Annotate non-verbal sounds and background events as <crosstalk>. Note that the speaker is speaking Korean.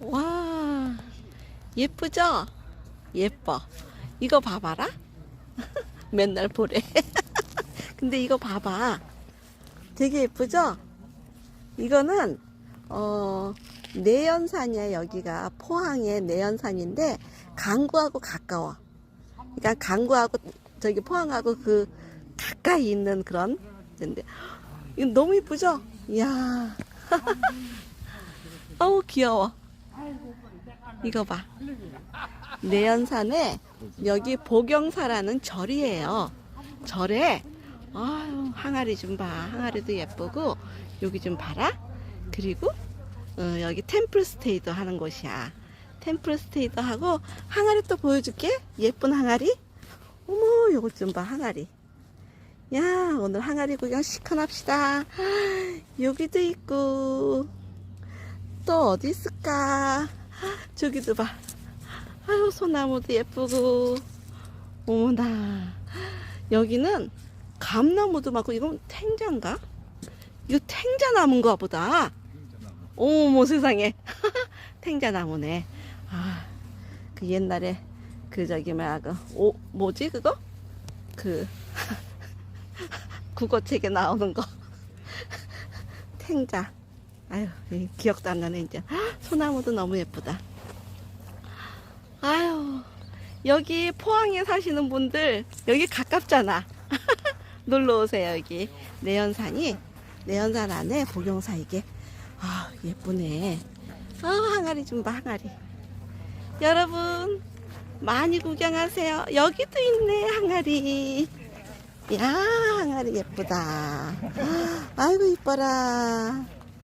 와, 예쁘죠? 예뻐. 이거 봐봐라. <laughs> 맨날 보래. <laughs> 근데 이거 봐봐. 되게 예쁘죠? 이거는, 어, 내연산이야, 여기가. 포항의 내연산인데, 강구하고 가까워. 그러니까 강구하고, 저기 포항하고 그, 가까이 있는 그런, 데인데. 이거 너무 예쁘죠? 이야. <laughs> 어우, 귀여워. 이거 봐. 내연산에 여기 보경사라는 절이에요. 절에 아유 항아리 좀 봐. 항아리도 예쁘고 여기 좀 봐라. 그리고 어, 여기 템플 스테이도 하는 곳이야. 템플 스테이도 하고 항아리 또 보여줄게. 예쁜 항아리. 어머 요것 좀 봐 항아리. 야 오늘 항아리 구경 시원합시다. 여기도 있고 또 어디 있을까? 저기도 봐. 아유, 소나무도 예쁘고. 어머나. 여기는 감나무도 많고, 이건 탱자인가? 이거 탱자나무인가 보다. 어머, 세상에. <laughs> 탱자나무네. 아, 그 옛날에, 그 저기, 뭐야, 그, 오, 뭐지, 그거? 그, <laughs> 국어책에 나오는 거. <laughs> 탱자. 아유, 이 기억도 안 나네, 이제. 헉, 소나무도 너무 예쁘다. 아유, 여기 포항에 사시는 분들, 여기 가깝잖아. <laughs> 놀러 오세요, 여기. 내연산이, 내연산 안에 복용사 이게. 아, 예쁘네. 아, 항아리 좀 봐, 항아리. 여러분, 많이 구경하세요. 여기도 있네, 항아리. 야, 항아리 예쁘다. 아이고, 이뻐라.